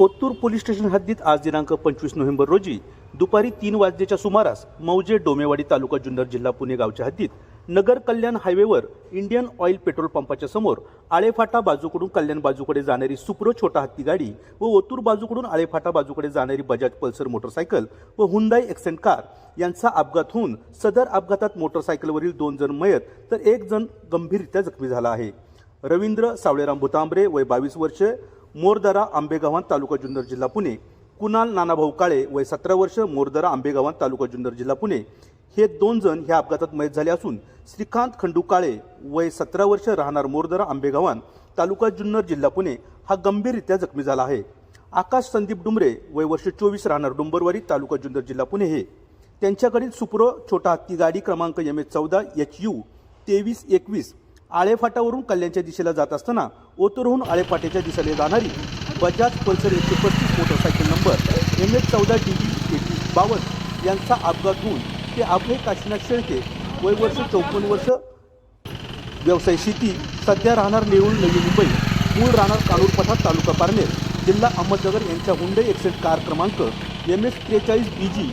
Otur police station हद्दीत आज दिनांक पंचवीस नोव्हेंबर रोजी दुपारी तीन वाजण्याच्या सुमारास मौजे डोमेवाडी तालुका जुन्नर जिल्हा पुणे गावच्या हद्दीत नगर कल्याण हायवेवर इंडियन ऑइल पेट्रोल पंपाच्या समोर आळेफाटा बाजूकडून कल्याण बाजूकडे जाणारी सुप्रो छोटा हत्ती गाडी व ओतूर बाजूकडून आळेफाटा बाजूकडे जाणारी बजाज पल्सर मोटरसायकल व हुंदाई एक्सेंट कार यांचा अपघात होऊन सदर अपघातात मोटरसायकलवरील दोन जण मयत तर एक जण गंभीररित्या जखमी झाला आहे. रवींद्र सावळेराम भुतांबरे वय बावीस वर्षे मोरदरा आंबेगावान तालुका जुन्नर जिल्हा पुणे. कुणाल नानाभाऊ काळे वय सतरा वर्ष मोरदरा आंबेगावान तालुका जुन्नर जिल्हा पुणे. हे दोन जण ह्या अपघातात मयत झाले असून श्रीकांत खंडू काळे वय सतरा वर्ष राहणार मोरदरा आंबेगावान तालुका जुन्नर जिल्हा पुणे हा गंभीररित्या जखमी झाला आहे. आकाश संदीप डुमरे वय वर्ष चोवीस राहणार डुंबरवाडी तालुका जुन्नर जिल्हा पुणे हे. त्यांच्याकडील सुप्रो छोटा हत्ती गाडी क्रमांक एम एच चौदा एच यू तेवीस एकवीस आळेफाटावरून कल्याणच्या दिशेला जात असताना ओतूरहून आळेफाट्याच्या दिशेला जाणारी बजाज पल्सर एकशे पस्तीस मोटरसायकल नंबर एम एच चौदा डी बी एटी बावन्न यांचा अपघात होऊन ते अभय काशीनाथ शेळके वय वर्ष चौपन्न वर्ष व्यवसाय शेती सध्या राहणार नेऊळ नवी मुंबई मूळ राहणार कानूर पठार तालुका पारनेर जिल्हा अहमदनगर यांच्या हुंडई एक्सेंट कार क्रमांक एम एस त्रेचाळीस बी जी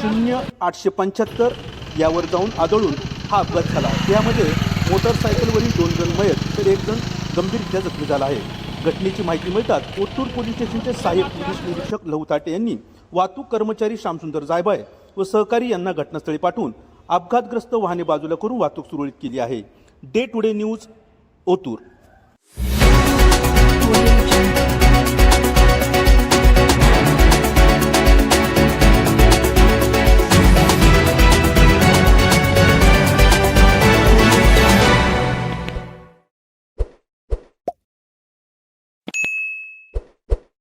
शून्य आठशे पंच्याहत्तर यावर जाऊन आदळून हा अपघात झाला. त्यामध्ये मोटरसायकलवरील दोन जण मयत तर एक जण गंभीररित्या जखमी झाला आहे. घटनेची माहिती मिळतात ओतूर पोलीस स्टेशनचे सहाय्यक पोलीस निरीक्षक लहू ताटे यांनी वाहतूक कर्मचारी श्यामसुंदर जायबाय व सहकारी यांना घटनास्थळी पाठवून अपघातग्रस्त वाहने बाजूला करून वाहतूक सुरळीत केली आहे. Day today news Otur.